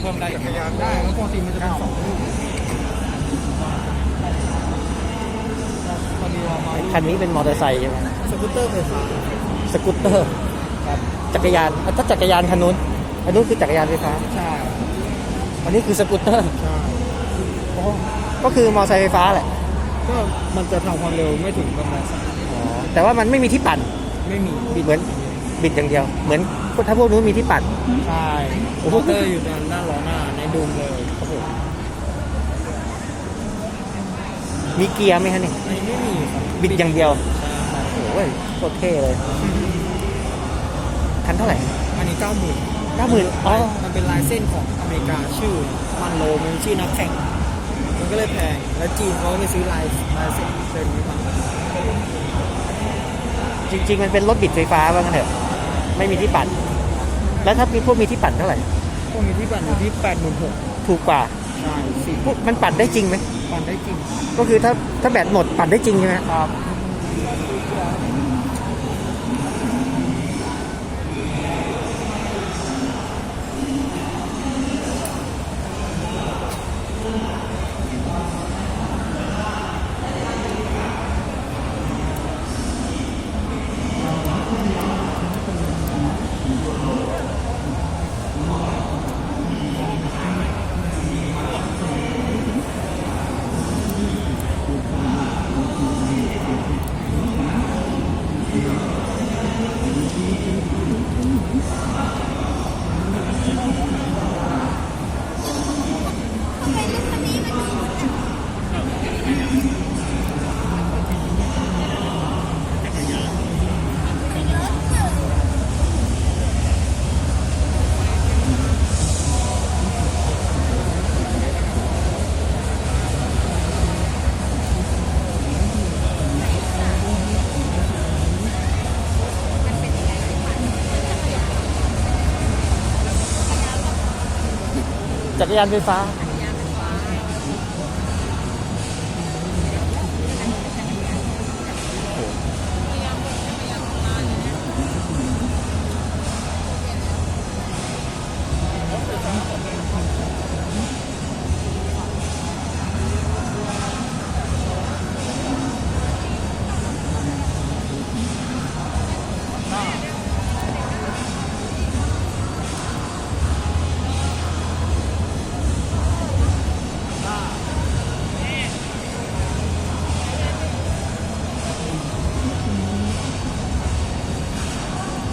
เพิ่มได้อีกจักรยานได้แล้วปกติมันจะเป็นสองลูกพอดีเรามาคันนี้เป็นมอเตอร์ไซค์ใช่ไหมสกูตเตอร์ไฟฟ้าสกูตเตอร์จักรยานอะถ้าจักรยานคันนู้นอันนู้นคือจักรยานไฟฟ้าใช่อันนี้คือสกูตเตอร์ใช่อ๋อก็คือมอเตอร์ไซค์ไฟฟ้าแหละก็มันจะทำความเร็วไม่ถึงประมาณสามอ๋อแต่ว่ามันไม่มีที่ปั่นไม่มีเหมือน บิดอย่างเดียว เหมือนถ้าพวกนู้นมีที่ปั่นใช่โอ้โห มอเตอร์อยู่ด้านหน้าล้อหน้าในดุมเลยโอ้โหมีเกียร์ไหมฮะเนี่ยอันนี้ไม่มีครับบิดอย่างเดียว ใช่โอ้ยโคตรเท่เลย คันเท่าไหร่อันนี้เก้าหมื่นเก้าหมื่นอ๋อ มันเป็นลายเส้นของอเมริกาชื่อมันโลมันชื่อนักแข่ง มันก็เลยแพง แล้วจีนเขาก็ไปซื้อลายลายเส้นเป็นนี้มาจริง ๆ มันเป็นรถบิดไฟฟ้าว่างั้นเถอะ ไม่มีที่ปั่นแล้วถ้ามีพวกมีที่ปั่นเท่าไหร่พวกนี้ที่ปั่นอยู่ที่แปดหมื่นหกถูกกว่าใช่สี่พวกมันปั่นได้จริงไหมปั่นได้จริงก็คือถ้าถ้าแบตหมดปั่นได้จริงใช่ไหม ครับ จักรยานไฟฟ้า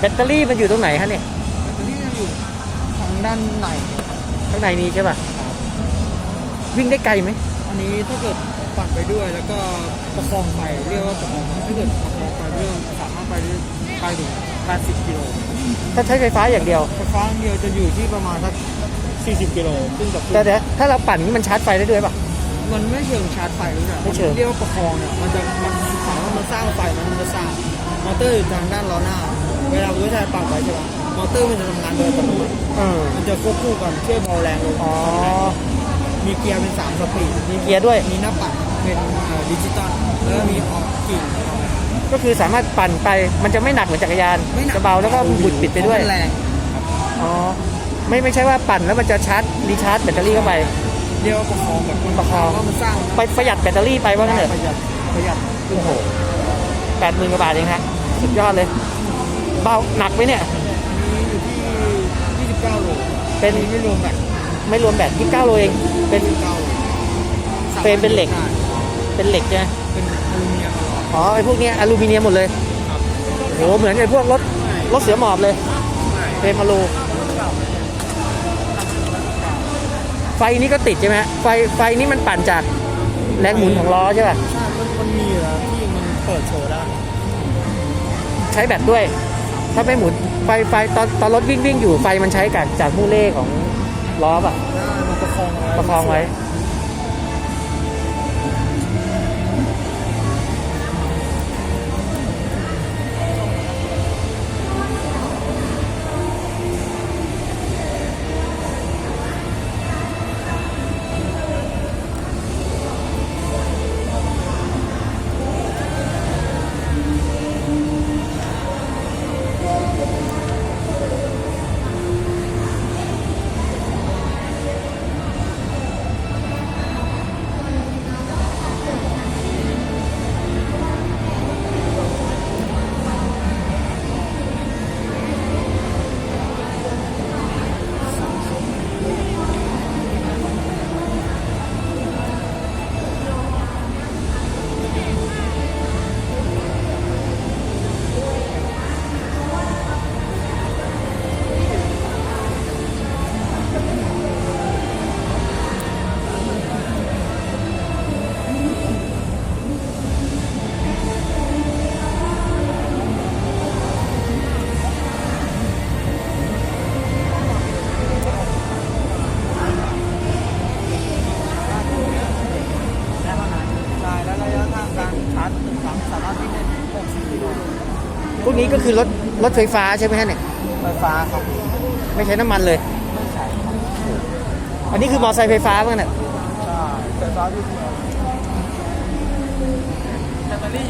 แบตเตอรี่มันอยู่ตรงไหนฮะเนี่ยตัวนี้จะอยู่ทางด้านในข้างในนี้ใช่ป่ะวิ่งได้ไกลไหมอันนี้ถ้าเกิดปั่นไปด้วยแล้วก็ประคองไปเรียกว่าประคองถ้าเกิดประคองไปด้วยสามารถไปได้ไปถึง80กิโลถ้าใช้ไฟฟ้าอย่างเดียวไฟฟ้าเดียวจะอยู่ที่ประมาณสัก40กิโลซึ่งกับแต่เดี๋ยวถ้าเราปั่นนี่มันชาร์จไฟได้ด้วยป่ะมันไม่เชิงชาร์จไฟหรือเปล่าไม่เชิงเรียกว่าประคองเนี่ยมันจะมันถามว่ามันสร้างไฟไหมมันจะสร้างมอเตอร์อยู่ทางด้านล้อหน้า เวลาผู้ชายปั่นไปใช่ปะมอเตอร์มันจะทำงานโดยอัตโนมัติเออมันจะควบคู่กันช่วยเบาแรงลงอ๋อ มีเกียร์เป็นสามสปีดมีเกียร์ด้วย มีหน้าปัดเป็นเอ่อดิจิตอลแล้วก็มีออกกิ่งก็คือสามารถปั่นไป มันจะไม่หนักเหมือนจักรยาน ไม่หนัก จะเบาแล้วก็บุดปิดไปด้วย เพราะมันแรงอ๋อ ไม่ไม่ใช่ว่าปั่นแล้วมันจะชาร์จรีชาร์จแบตเตอรี่เข้าไป เรียกว่าประคองแบบมันประคองว่ามันสร้างไปประหยัดแบตเตอรี่ไปว่างั้นเถอะ ประหยัดประหยัดโอ้โหแปดหมื่นกว่าบาทเองฮะ สุดยอดเลย เบาหนักไหมเนี่ยอันนี้อยู่ที่ 29 โลเป็นอัไม่รวมแบบไม่รวมแบต29 โลเอง เป็น29โลเฟรมเป็นเหล็กใช่เป็นเหล็กใช่ไหมเป็นอลูมิเนียมตลอดอ๋อไอ้พวกเนี้ยอลูมิเนียมหมดเลยครับโหเหมือนไอ้พวกรถรถเสือหมอบเลยเฟรมอลูไฟนี้ก็ติดใช่ไหมฮะไฟไฟนี้มันปั่นจากแรงหมุนของล้อใช่ป่ะใช่มันมันมีอยู่แล้วที่มันเปิดโชว์ได้ใช้แบตด้วย ถ้าไม่หมุนไฟไฟตอนตอนรถวิ่งวิ่งอยู่ไฟมันใช้จากจากมูเล่ของล้อป่ะได้มันประคองไว้ประคองไว้ ก็คือรถรถไฟฟ้าใช่ไหมฮะเนี่ย ไฟฟ้าครับไม่ใช้น้ำมันเลย ไม่ใช่ครับอันนี้คือมอเตอร์ไซค์ไฟฟ้าบ้างเนี่ยใช่ไฟฟ้าที่เดียวแบตเตอรี่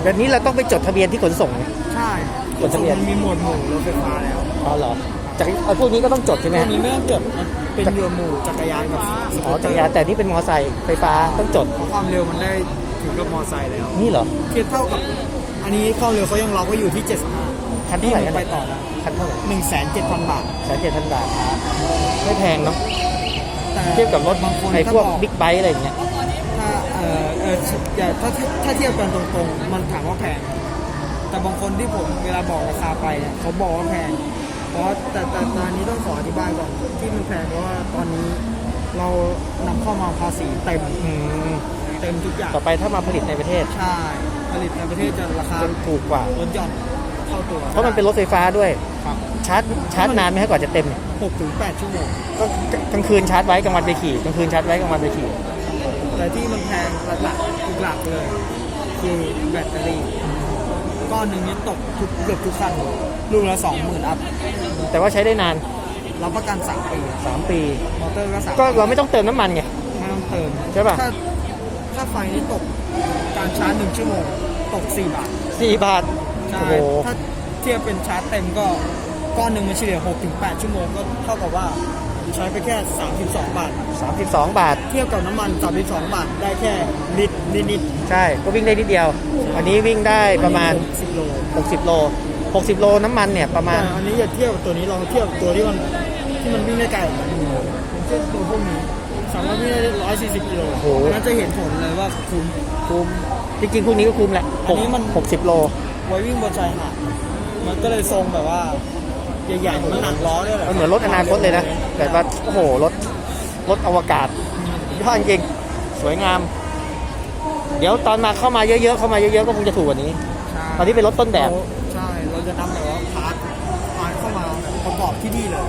เหรอเดี๋ยวนี้เราต้องไปจดทะเบียนที่ขนส่งไหมใช่กดทะเบียนมันมีหมวดหมู่รถไฟฟ้าแล้วอ๋อเหรอจากไอ้พวกนี้ก็ต้องจดใช่ไหมตัวฮะนี้ไม่ต้องจดมันเป็นหมวดหมู่จักรยานกับสอ๋อกูตเตจัอกรยานแต่นี่เป็นมอเตอร์ไซค์ไฟฟ้าต้องจดเพราะความเร็วมันได้ถึงกับมอไซค์แล้ว นี่เหรอเทียบเท่ากับ อันนี้ความเร็วเขายังล็อกไว้อยู่ที่75คันเท่าไหร่นี่กันมันไปต่อแล้วคันเท่าไหร่1,700,000บาทแสนเจ็ดพันบาทไม่แพงเนาะแต่เทียบกับรถบางคนไอ้ถ้าพวกบอกบิ๊กไบค์อะไรอย่างเงี้ยถ้าเออเอออย่าถ้าถ้าถ้าเทียบกันตรงๆ มันถามว่าแพง แต่บางคนที่ผมเวลาบอกราคาไปเนี่ยเขาบอกว่าแพง เพราะแต่แต่ตอนนี้ต้องขออธิบายก่อนที่มันแพงเพราะว่าตอนนี้เรานำเข้ามาภาษีเต็มอืมเต็มทุกอย่างต่อไปถ้ามาผลิตในประเทศใช่ผลิตในประเทศจะราคาจะถูกกว่า ลดหย่อนเข้าตัวเพราะมันเป็นรถไฟฟ้าด้วย ครับชาร์จชาร์จนานไหมฮะกว่าจะเต็มเนี่ยหกถึงแปดชั่วโมง ก็กลางคืนชาร์จไว้กลางวันไปขี่กลางคืนชาร์จไว้กลางวันไปขี่ แต่ที่มันแพงหลักๆหลักๆเลย คือแบตเตอรี่ก้อนหนึ่งนี่ตกทุกเกือบทุกคันลูกละสองหมื่นอัพแต่ว่าใช้ได้นาน รับประกันสามปี3ปี มอเตอร์ก็สามก็เราไม่ต้องเติมน้ำมันไง ไม่ต้องเติมใช่ป่ะ ถ้าถ้าไฟนี่ตกการชาร์จหนึ่งชั่วโมง ตกสี่บาท4บาท ใช่โอ้โห ถ้าเทียบเป็นชาร์จเต็มก็ก้อนหนึ่งมันเฉลี่ย6ถึง8ชั่วโมงก็เท่ากับว่า ใช้ไปแค่ 32 บาท 32 บาท เทียบกับน้ำมัน 32 บาท ได้แค่ลิตรนิดใช่ ก็วิ่งได้นิดเดียว อันนี้วิ่งได้ๆประมาณ 10โล60 โล 60 โลน้ำมันเนี่ยประมาณ แต่อันนี้อย่าเทียบกับตัวนี้ลองเทียบกับตัวที่มันที่มันวิ่งได้ไกลกว่าอย่างเช่นตัวพวกนี้สามารถวิ่งได้140กิโลโอ้โห อันนั้นจะเห็นผลเลยว่าคุ้ม คุ้ม จริงๆพวกนี้ก็คุ้มแหละอันนี้มัน 60 โล ไว้วิ่งบนชายหาดมันก็เลยทรงแบบว่า ใหญ่ๆมันหนักล้อด้วยแหละมันเหมือนรถอนาคตเลยนะ แต่ว่าโอ้โหรถรถอวกาศยอดจริงสวยงาม เดี๋ยวตอนมาเข้ามาเยอะๆเข้ามาเยอะๆก็คงจะถูกกว่านี้ใช่ตอนนี้เป็นรถต้นแบบ ใช่ เราจะนำแบบว่าพาร์ทพาร์ทเข้ามาประกอบที่นี่เลย